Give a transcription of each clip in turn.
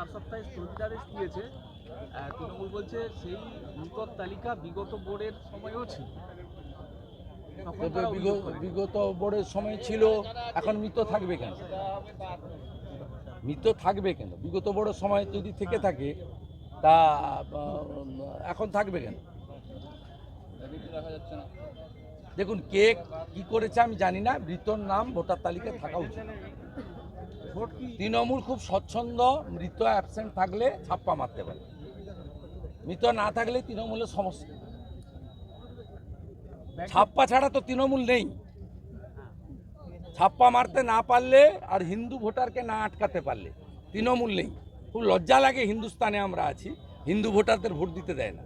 চার সপ্তাহে স্থগিতাদেশ দিয়েছে তৃণমূল বলছে সেই মৃতর তালিকা বিগত বোর্ডের সময়ও ছিল। বিগত। বোর্ডের সময় ছিল এখন মৃত থাকবে কেন? মৃত থাকবে কেন? বিগত বোর্ডের সময় যদি থেকে থাকে তা এখন থাকবে কেন? দেখুন কে কি করেছে আমি জানি না। মৃতর নাম ভোটার তালিকায় থাকা উচিত। তৃণমূল খুব স্বচ্ছন্দ মৃত অ্যাবসেন্ট থাকলে ছাপ্পা মারতে পারে। মৃত না থাকলে তৃণমূলের সমস্যা। ছাপ্পা ছাড়া তো তৃণমূল নেই। ছাপ্পা মারতে না পারলে আর হিন্দু ভোটারকে না আটকাতে পারলে তৃণমূল নেই। খুব লজ্জা লাগে হিন্দুস্তানে আমরা আছি হিন্দু ভোটারদের ভোট দিতে দেয় না।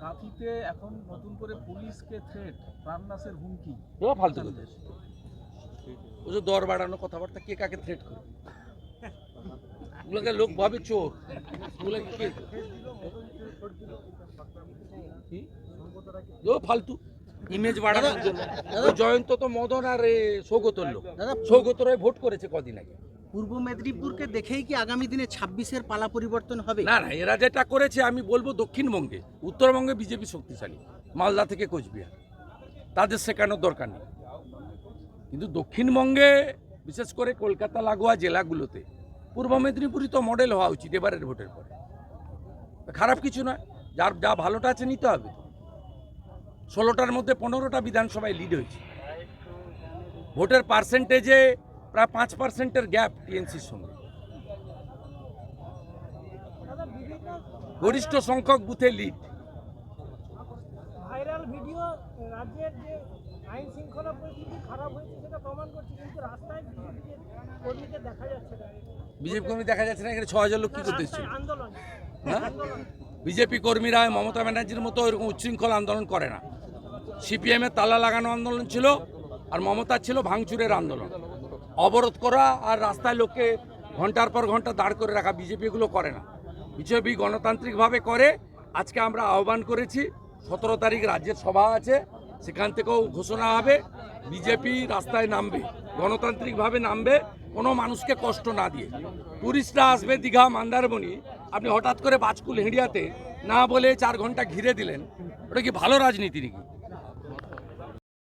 কাঁথিতে এখন নতুন করে পুলিশকে থ্রেট প্রাণনাশের হুমকি। ফালতু কথা। ও যে দর বাড়ানো কথাবার্তা কে কাকে থ্রেট করে ওগুলোকে লোক ভাবে চোর। ওগুলোকে কে? ফালতু। ইমেজ বাড়ানোর জন্য। জয়ন্ত তো মদন আর সৌগতর লোক। দাদা সৌগত রায় ভোট করেছে কদিন আগে। পূর্ব মেদিনীপুরকে দেখেই কি আগামী দিনে ছাব্বিশের পালা পরিবর্তন হবে? না না এরা যেটা করেছে আমি বলব দক্ষিণবঙ্গে। উত্তরবঙ্গে বিজেপি শক্তিশালী। মালদা থেকে কোচবিহার। তাদের শেখানোর দরকার নেই। কিন্তু দক্ষিণবঙ্গে, বিশেষ করে কলকাতা, লাগোয়া জেলাগুলোতে, পূর্ব মেদিনীপুরই তো মডেল হওয়া উচিত এবারের ভোটের পরে। খারাপ কিছু নয়, যার যা ভালোটা আছে নিতে হবে। ষোলোটার মধ্যে পনেরোটা বিধানসভায় লিড হয়েছে। ভোটের পার্সেন্টেজে প্রায় পাঁচ পার্সেন্টের গ্যাপ টিএনসির সঙ্গে। গরিষ্ঠ সংখ্যক বুথে লিড ভাইরাল ভিডিও, রাজ্যের যে আইন শৃঙ্খলা পরিস্থিতি খারাপ হয়েছে সেটা প্রমাণ করছে কিন্তু রাস্তায় দেখা যাচ্ছে না। বিজেপি কর্মী দেখা যাচ্ছে না এখানে ছ হাজার লোক কি করতে এসেছিল আন্দোলন। হ্যাঁ? বিজেপি কর্মীরা মমতা ব্যানার্জির মতো এরকম উচ্ছৃঙ্খল আন্দোলন করে না। সিপিএমের তালা লাগানো আন্দোলন ছিল আর মমতার ছিল ভাঙচুরের আন্দোলন। অবরোধ করা আর রাস্তায় লোককে ঘণ্টার পর ঘণ্টা দাঁড় করে রাখা বিজেপি এগুলো করে না। বিজেপি গণতান্ত্রিকভাবে করে। আজকে আমরা আহ্বান করেছি সতেরো তারিখ রাজ্যের সভা আছে। সেখান থেকেও ঘোষণা হবে, বিজেপি রাস্তায় নামবে, গণতান্ত্রিকভাবে নামবে, কোনো মানুষকে কষ্ট না দিয়ে। টুরিস্টরা আসবে দীঘা, মন্দারমণি, আপনি হঠাৎ করে বাজকুল হেঁড়িয়াতে না বলে চার ঘণ্টা ঘিরে দিলেন, ওটা কি ভালো রাজনীতি নাকি?